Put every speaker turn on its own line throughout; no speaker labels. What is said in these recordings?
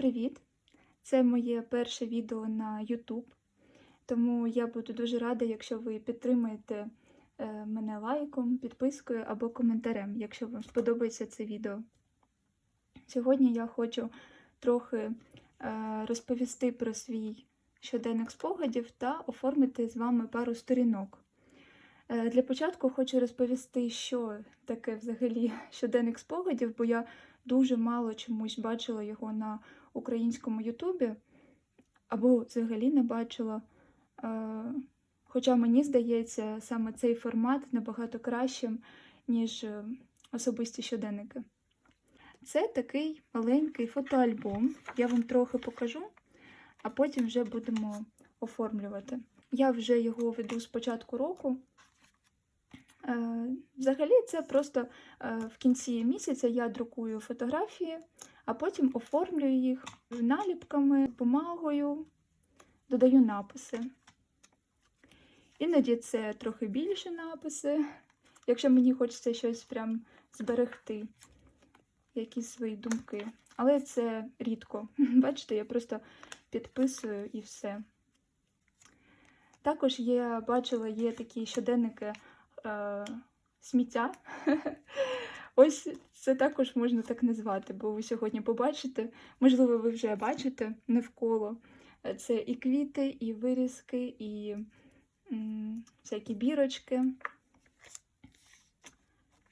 привіт! Це моє перше відео на YouTube, тому я буду дуже рада, якщо ви підтримаєте е, мене лайком, підпискою або коментарем, якщо вам сподобається це відео. Сьогодні я хочу трохи е, розповісти про свій щоденник спогадів та оформити з вами пару сторінок. Е, Для початку хочу розповісти, що таке взагалі щоденник спогадів, бо я дуже мало чомусь бачила його на українському Ютубі, або взагалі не бачила. Е, Хоча мені здається, саме цей формат набагато кращим, ніж е, особисті щоденники. Це такий маленький фотоальбом. Я вам трохи покажу, а потім вже будемо оформлювати. Я вже його веду з початку року. Е, Взагалі, це просто в кінці місяця я друкую фотографії, а потім оформлюю їх наліпками, бумагою, додаю написи. Іноді це трохи більше написи, якщо мені хочеться щось прям зберегти, якісь свої думки. Але це рідко. Бачите, я просто підписую і все. Також я бачила, є такі щоденники е, сміття. Ось це також можна так назвати, бо ви сьогодні побачите, можливо, ви вже бачите навколо. Це і квіти, і вирізки, і м, всякі бірочки.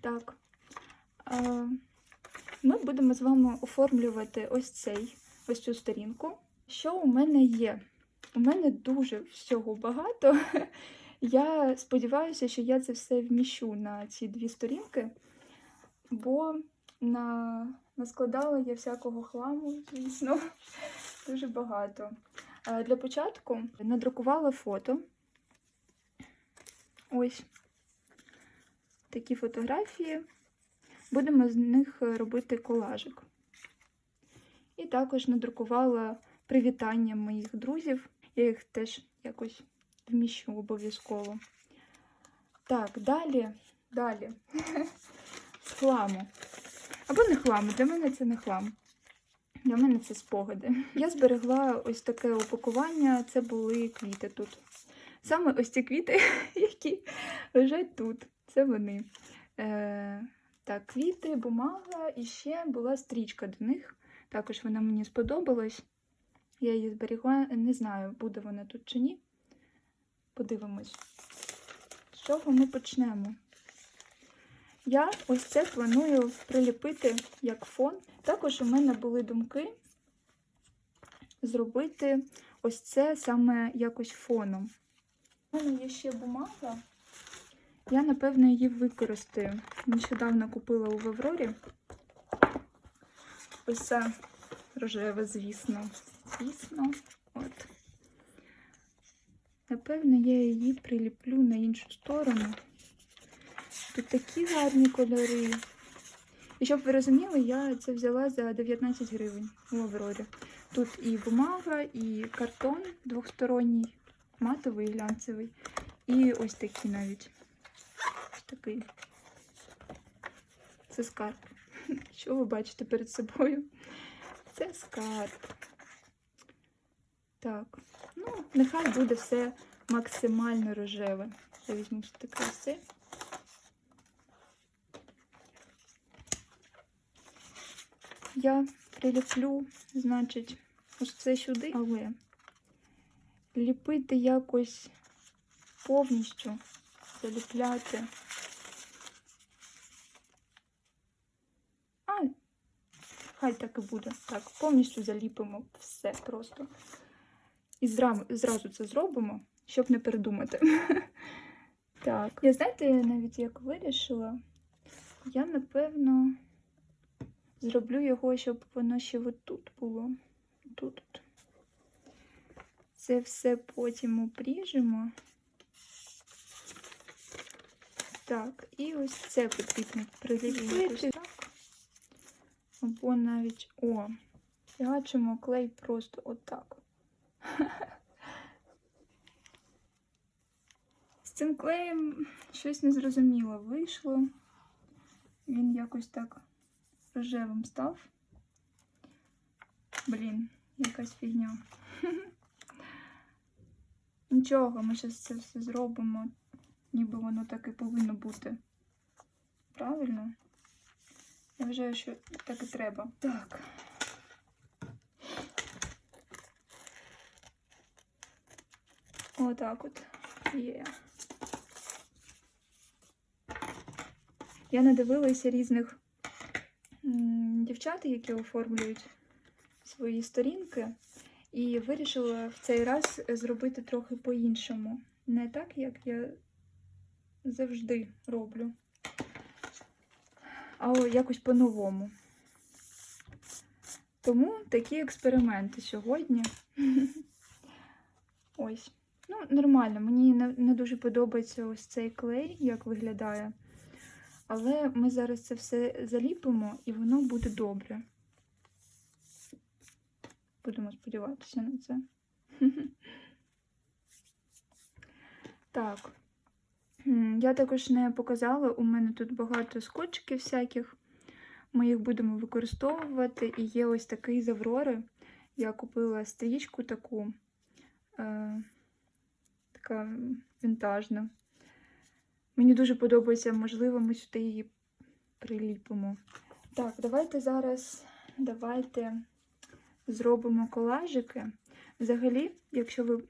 Так. Е, ми будемо з вами оформлювати ось цей, ось цю сторінку. Що у мене є? У мене дуже всього багато. Я сподіваюся, що я це все вміщу на ці дві сторінки, бо на... наскладала я всякого хламу, звісно, дуже багато. Для початку надрукувала фото. Ось такі фотографії. Будемо з них робити колажик. І також надрукувала привітання моїх друзів. Я їх теж якось вміщу обов'язково. Так, далі, далі. Хламу. Або не хламу, для мене це не хлам. Для мене це спогади. Я зберегла ось таке упакування, це були квіти тут. Саме ось ці квіти, які лежать тут. Це вони. Е, Так, квіти, бумага і ще була стрічка до них. Також вона мені сподобалась. Я її зберігла, не знаю, буде вона тут чи ні. Подивимось. З чого ми почнемо? Я ось це планую приліпити як фон. Також у мене були думки зробити ось це саме якось фоном. У мене є ще бумага. Я, напевно, її використаю. Нещодавно купила у Аврорі. Ось це рожеве, звісно. Звісно, от. Напевно, я її приліплю на іншу сторону. Тут такі гарні кольори. І щоб ви розуміли, я це взяла за 19 гривень у Аврорі. Тут і бумага, і картон двохсторонній, матовий, глянцевий. І ось такі навіть. Ось такий. Це скарб. Що ви бачите перед собою? Це скарб. Так, ну, нехай буде все максимально рожеве. Я візьму все таке все. Я приліплю, значить, ось це сюди, але ліпити якось повністю заліпляти. А, хай так і буде. Так, повністю заліпимо все просто. І зразу, це зробимо, щоб не передумати. Так, я знаєте, навіть як вирішила, я напевно зроблю його, щоб воно ще отут було. Тут. Це все потім обріжемо. Так, і ось це потрібно приліпити. Або навіть, о, фігачимо клей просто отак. З цим клеєм щось незрозуміло вийшло. Він якось так рожевим став. Блін, якась фігня. Нічого, ми зараз це все зробимо, ніби воно так і повинно бути. Правильно? Я вважаю, що так і треба. Так. Отак от. Є. Я надивилася різних м, дівчат, які оформлюють свої сторінки, і вирішила в цей раз зробити трохи по-іншому. Не так, як я завжди роблю, а якось по-новому. Тому такі експерименти сьогодні. Ось. Ну, нормально. Мені не дуже подобається ось цей клей, як виглядає. Але ми зараз це все заліпимо і воно буде добре. Будемо сподіватися на це. Так. Я також не показала, у мене тут багато скотчиків всяких. Ми їх будемо використовувати. І є ось такий з Аврори. Я купила стрічку таку, е, така вінтажна. Мені дуже подобається, можливо, ми сюди її приліпимо. Так, давайте зараз давайте зробимо колажики. Взагалі, якщо ви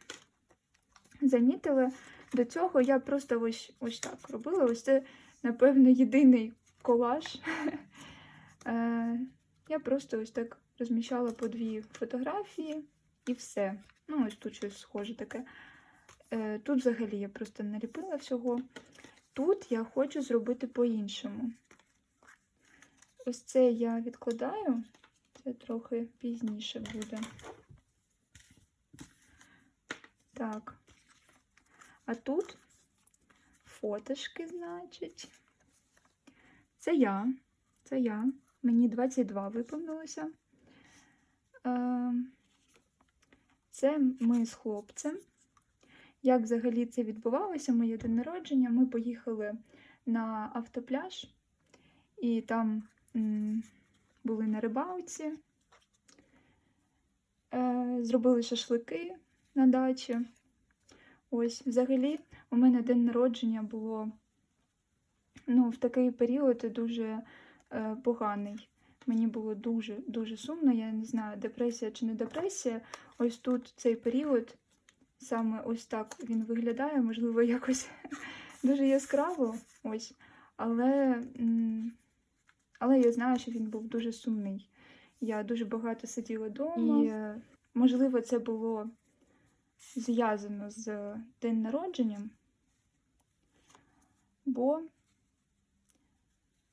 замітили, до цього я просто ось, ось так робила. Ось це, напевно, єдиний колаж. Е, Я просто ось так розміщала по дві фотографії і все. Ну, ось тут щось схоже таке. Е, Тут взагалі я просто наліпила всього. Тут я хочу зробити по-іншому. Ось це я відкладаю, це трохи пізніше буде. Так. А тут фотошки, значить. Це я. Це я. Мені 22 виповнилося. Е, Це ми з хлопцем. Як взагалі це відбувалося, моє день народження, ми поїхали на автопляж, і там були на рибалці, е, зробили шашлики на дачі. Ось, взагалі, у мене день народження було ну, в такий період дуже е, поганий. Мені було дуже-дуже сумно. Я не знаю, депресія чи не депресія. Ось тут цей період саме ось так він виглядає, можливо, якось дуже яскраво. Ось. Але, але я знаю, що він був дуже сумний. Я дуже багато сиділа вдома, і, можливо, це було зв'язано з день народженням, бо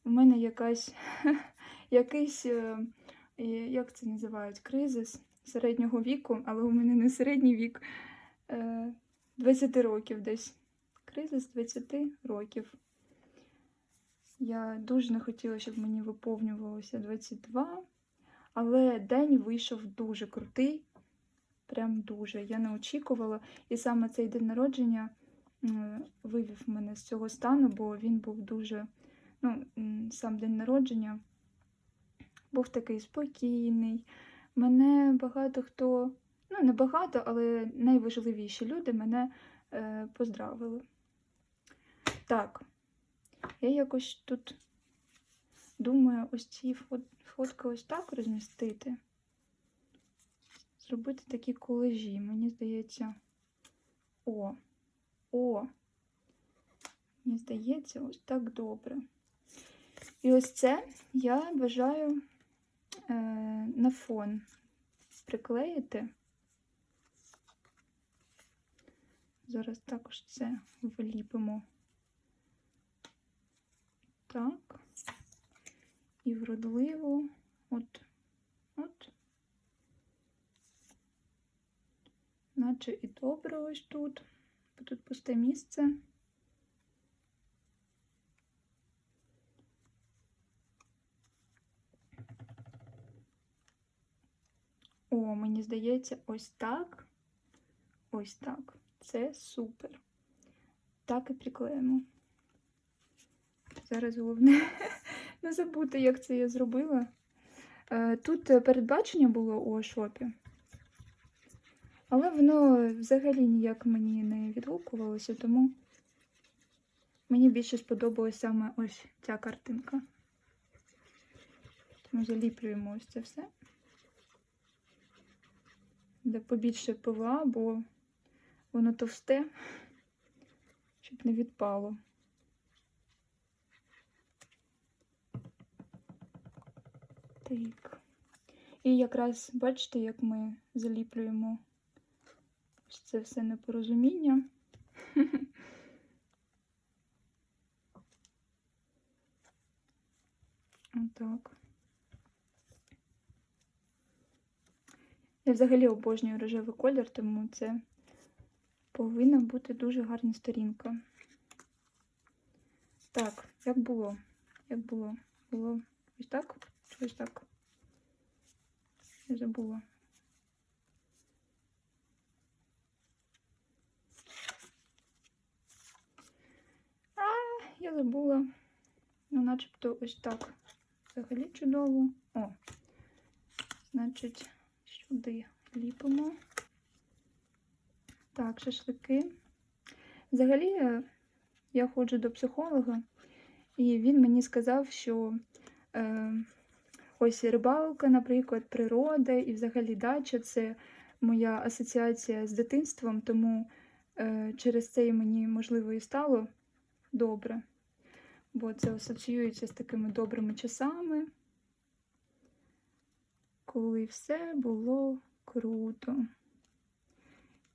у мене якась якийсь, е, як це називають, кризис середнього віку, але у мене не середній вік. Е, 20 років десь. Кризис 20 років. Я дуже не хотіла, щоб мені виповнювалося 22, але день вийшов дуже крутий. Прям дуже. Я не очікувала. І саме цей день народження вивів мене з цього стану, бо він був дуже. Ну, сам день народження був такий спокійний. Мене багато хто ну, не багато, але найважливіші люди мене е, поздравили. Так, я якось тут думаю, ось ці фотки ось так розмістити. Зробити такі колежі, мені здається. О, о! Мені здається, ось так добре. І ось це я бажаю е, на фон приклеїти. Зараз також це вліпимо. Так. І вродливо. От, от. Наче і добре ось тут. Бо тут пусте місце. О, мені здається, ось так. Ось так. Це супер. Так і приклеїмо. Зараз головне не забути, як це я зробила. Е, Тут передбачення було у шопі, але воно взагалі ніяк мені не відгукувалося, тому мені більше сподобалась саме ось ця картинка. Тому заліплюємо ось це все. Де побільше пила, бо воно товсте, щоб не відпало. Так. І якраз бачите, як ми заліплюємо це все непорозуміння. Отак. Я взагалі обожнюю рожевий колір, тому це повинна бути дуже гарна сторінка. Так, як було? Як було? Було ось так? Чи ось так? Я забула. А, я забула. Ну, начебто ось так. Взагалі чудово. О, значить, сюди ліпимо. Так, шашлики. Взагалі, е, я ходжу до психолога, і він мені сказав, що е, ось рибалка, наприклад, природа і взагалі дача це моя асоціація з дитинством, тому е, через це і мені, можливо, і стало добре, бо це асоціюється з такими добрими часами, коли все було круто.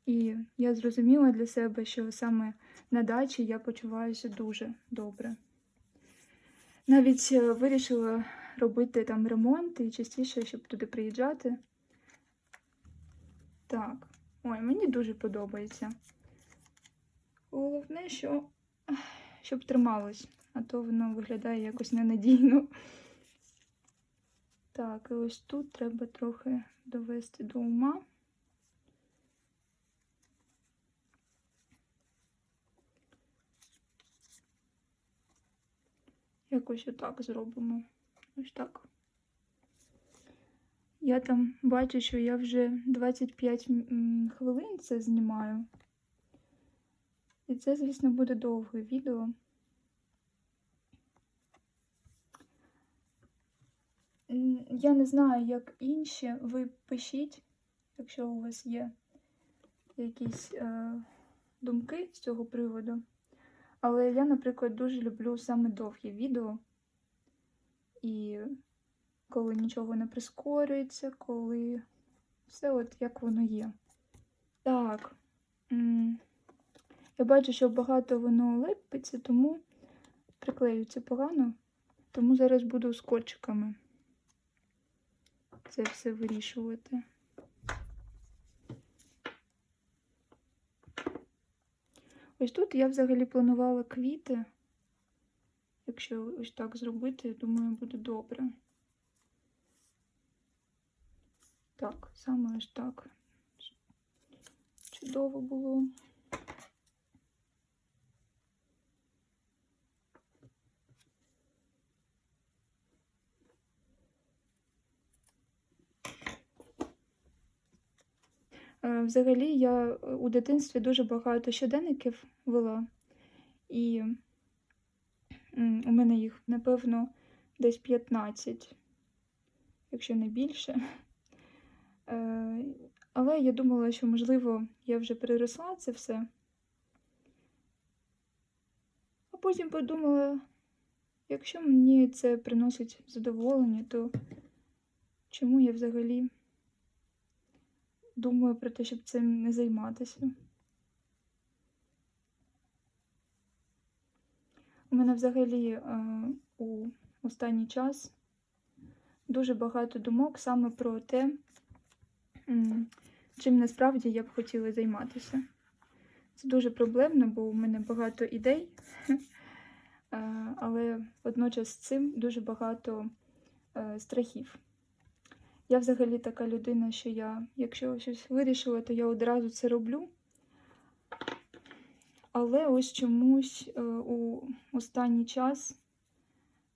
І я зрозуміла для себе, що саме на дачі я почуваюся дуже добре. Навіть е, вирішила робити там ремонт і частіше, щоб туди приїжджати. Так, ой, мені дуже подобається. Головне, що щоб трималось, а то воно виглядає якось ненадійно. Так, і ось тут треба трохи довести до ума. Якось отак зробимо. Ось так. Я там бачу, що я вже 25 хвилин це знімаю. І це, звісно, буде довге відео. Я не знаю, як інші. Ви пишіть, якщо у вас є якісь е, думки з цього приводу. Але я, наприклад, дуже люблю саме довгі відео. І коли нічого не прискорюється, коли все от як воно є. Так. Я бачу, що багато воно липиться, тому приклеюється погано. Тому зараз буду скотчиками це все вирішувати. Ось тут я взагалі планувала квіти. Якщо ось так зробити, я думаю, буде добре. Так, саме ось так. Чудово було. Взагалі, я е, у дитинстві дуже багато щоденників вела, і у мене їх, напевно, десь 15, якщо не більше. Е, Але я думала, що, можливо, я вже переросла це все. А потім подумала, якщо мені це приносить задоволення, то чому я взагалі думаю про те, щоб цим не займатися. У мене взагалі е, у останній час дуже багато думок саме про те, чим насправді я б хотіла займатися. Це дуже проблемно, бо у мене багато ідей, е, але водночас з цим дуже багато е, страхів. Я взагалі така людина, що я, якщо щось вирішила, то я одразу це роблю. Але ось чомусь е, у останній час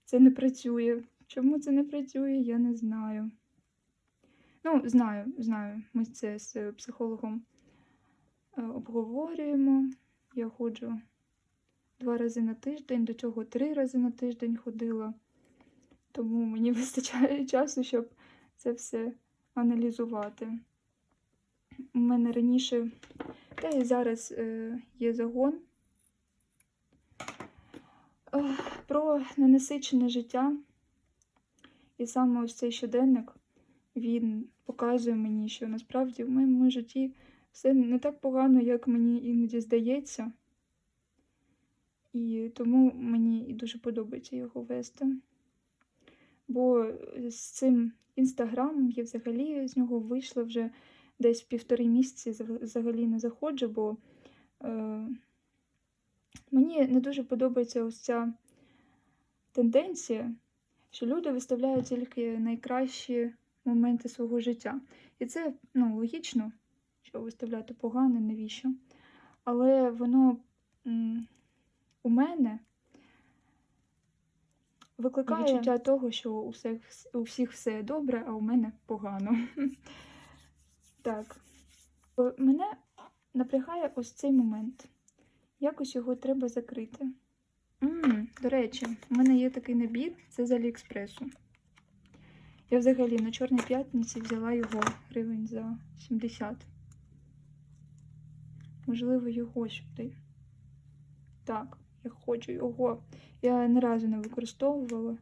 це не працює. Чому це не працює, я не знаю. Ну, знаю, знаю. Ми це з психологом е, обговорюємо. Я ходжу два рази на тиждень, до цього три рази на тиждень ходила. Тому мені вистачає часу, щоб це все аналізувати. У мене раніше, та і зараз е, є загон про ненасичене життя. І саме ось цей щоденник він показує мені, що насправді в моєму житті все не так погано, як мені іноді здається. І тому мені і дуже подобається його вести. Бо з цим інстаграмом я взагалі з нього вийшла вже десь півтори місяці, взагалі не заходжу, бо е, мені не дуже подобається ось ця тенденція, що люди виставляють тільки найкращі моменти свого життя. І це ну, логічно, що виставляти погане, навіщо. Але воно м, у мене викликає відчуття того, що у всіх, у всіх все добре, а у мене погано. Так. Мене напрягає ось цей момент. Якось його треба закрити. м до речі, у мене є такий набір, це з Аліекспресу. Я взагалі на Чорній п'ятниці взяла його гривень за 70. Можливо, його сюди. Так, я хочу його. Я ні разу не використовувала.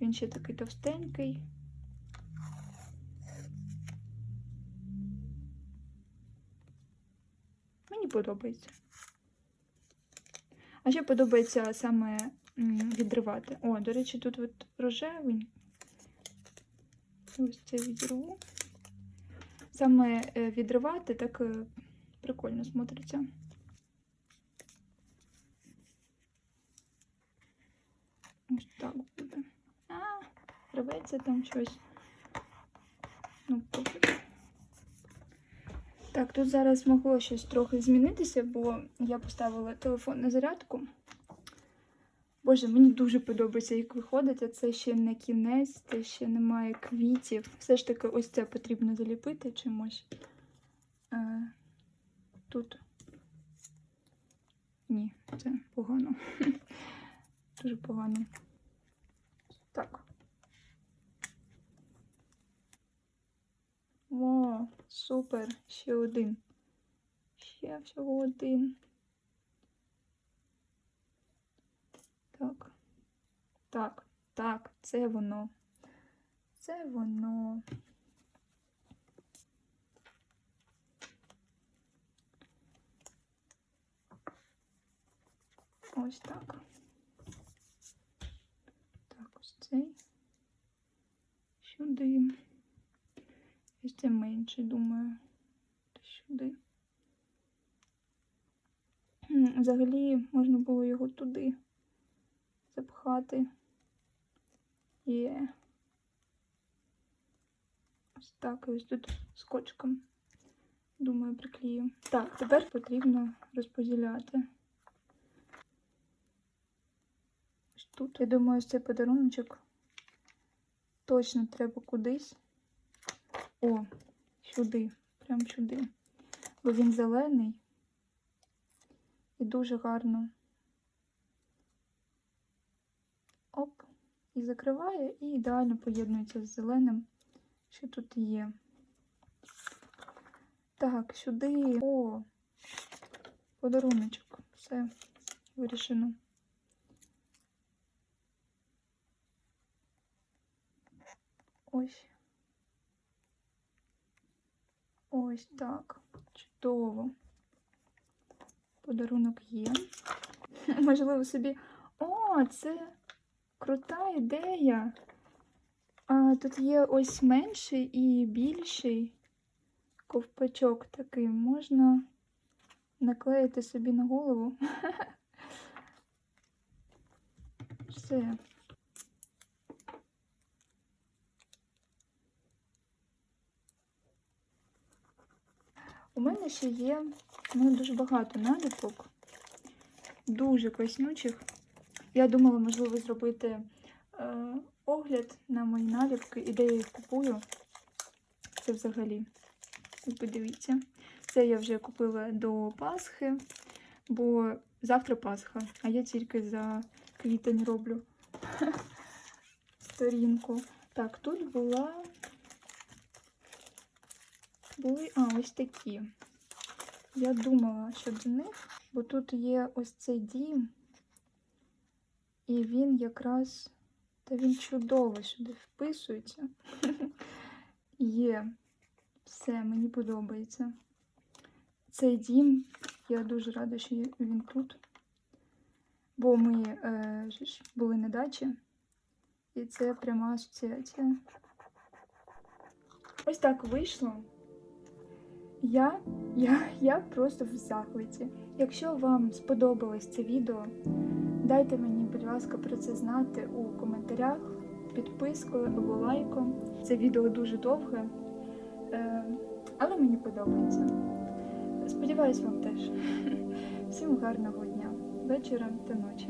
Він ще такий товстенький. Мені подобається. А ще подобається саме відривати. О, до речі, тут от рожевий. Ось це відрву. Саме е, відривати так е, прикольно смотриться. Ось так буде. А, рветься там щось. Ну, пофіг. Так, тут зараз могло щось трохи змінитися, бо я поставила телефон на зарядку. Боже, мені дуже подобається, як виходить, а це ще не кінець, це ще немає квітів. Все ж таки, ось це потрібно заліпити чимось. Тут. Ні, це погано. Дуже погано. Так. О, супер! Ще один. Ще всього один. Так. Так, так, це воно. Це воно. Ось так. Так, ось цей. Сюди. Ось це менше, думаю. Сюди. Взагалі можна було його туди запхати. Є. Ось так, ось тут скотчем. Думаю, приклею. Так, тепер потрібно розподіляти. Ось тут. Я думаю, цей подаруночок точно треба кудись. О, сюди, прям сюди. Бо він зелений і дуже гарно. Оп, і закриває, і ідеально поєднується з зеленим, що тут є. Так, сюди. О, подаруночок. Все вирішено. Ось. Ось так. Чудово. Подарунок є. Можливо, собі. О, це крута ідея. А, тут є ось менший і більший ковпачок такий. Можна наклеїти собі на голову. Все. У мене ще є ну, дуже багато наліпок, дуже класнючих. Я думала, можливо, зробити е, огляд на мої наліпки і де я їх купую. Це взагалі. Подивіться. Це я вже купила до Пасхи, бо завтра Пасха, а я тільки за квітень роблю сторінку. Так, тут була. Були, а, ось такі. Я думала щодо них, бо тут є ось цей дім, і він якраз, та він чудово сюди вписується. Є. Все, мені подобається. Цей дім, я дуже рада, що він тут. Бо ми е, були на дачі, і це пряма асоціація. Ось так вийшло. Я, я, я просто в захваті. Якщо вам сподобалось це відео, дайте мені, будь ласка, про це знати у коментарях, підпискою або лайком. Це відео дуже довге, е, але мені подобається. Сподіваюсь, вам теж. Всім гарного дня, вечора та ночі.